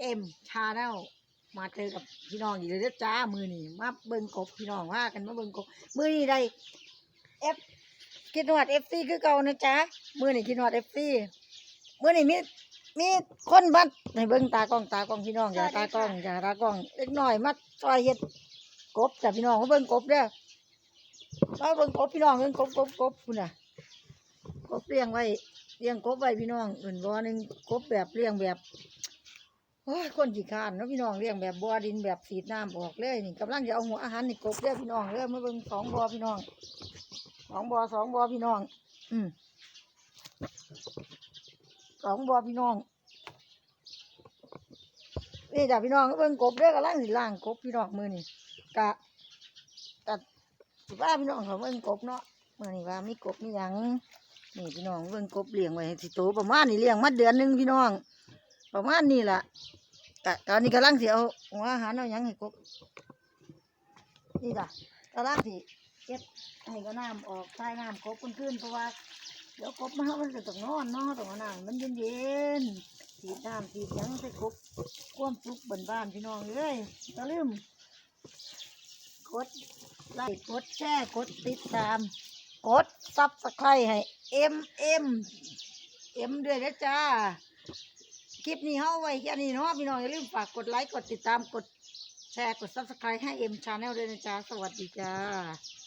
เอ็มชาแนลมาเจอกับพี่น้องอีกเลยเด้อจ้ามือนี่มาเบิ่งกบพี่น้องว่ากันมาเบิ่งกบมือนี่ได้เอฟคิดนวดเอฟซีคือเก่านะจ๊ะมือนี่คิดนวดเอฟซีมือนี่มีมีคนบัดให้เบิ่งตากล้องตากล้องพี่น้องอย่าตากล้องอย่าตากล้องเล็กน้อยมาซอยเฮ็ดกบจ้ะพี่น้องมาเบิ่งกบเด้อมาเบิ่งกบพี่น้องเบิ่งกบกบกบคุณน่ะกบเลี้ยงไว้เลี้ยงกบไว้พี่น้องอื่นบ่อหนึงกบแบบเลี้ยงแบบ โอ้ยคนขี้คร้านเนาะพี่น้องเลี้ยงแบบบัวดินแบบสีดน้ำออกเลยนี่กำลังจะเอาหัวอาหารนี่กบเด้อพี่น้องเด้อมาเบิ่งสองบัวพี่น้องสองบัวสองบัวพี่น้อง อืมสองบัวพี่น้องนี่จ้ะพี่น้องเบิ่งกบเด้อกำลังสิล่างกบพี่น้องมือนี่กะกะสิว่าพี่น้องเขาเบิ่งกบเนาะมือนี่ว่ามีกบมีหยังนี่พี่น้องเบิ่งกบเลี้ยงไว้สิโตประมาณนี่เลี้ยงมาเดือนหนึงพี่น้อง ประมาณนี้แหละ กะตอนนี้กำลังสิเอาหัวอาหารเอาหยังให้กบนี่จ้ะกำลังสิเก็บให้ก็น้ำออกใส่น้ำกบขึ้นเพราะว่าเดี๋ยวกบมามันจะต้องนอนเนาะต้องเอาน้ำมันเย็นๆสีดน้ำสีหยังใส่กบความสุขบนบ้านพี่น้องเอ้ยอย่าลืมกดไลค์กดแชร์กดติดตาม กดซับสไครต์ให้เอ็มเอ็มเอ็มด้วยนะจ้า คลิปนี้เฮาไว้แค่นี้เนาะพี่น้องอย่าลืมฝากกดไลค์กดติดตามกดแชร์กด subscribe ให้เอ็มชาแนลด้วยนะจ๊ะ สวัสดีจ้า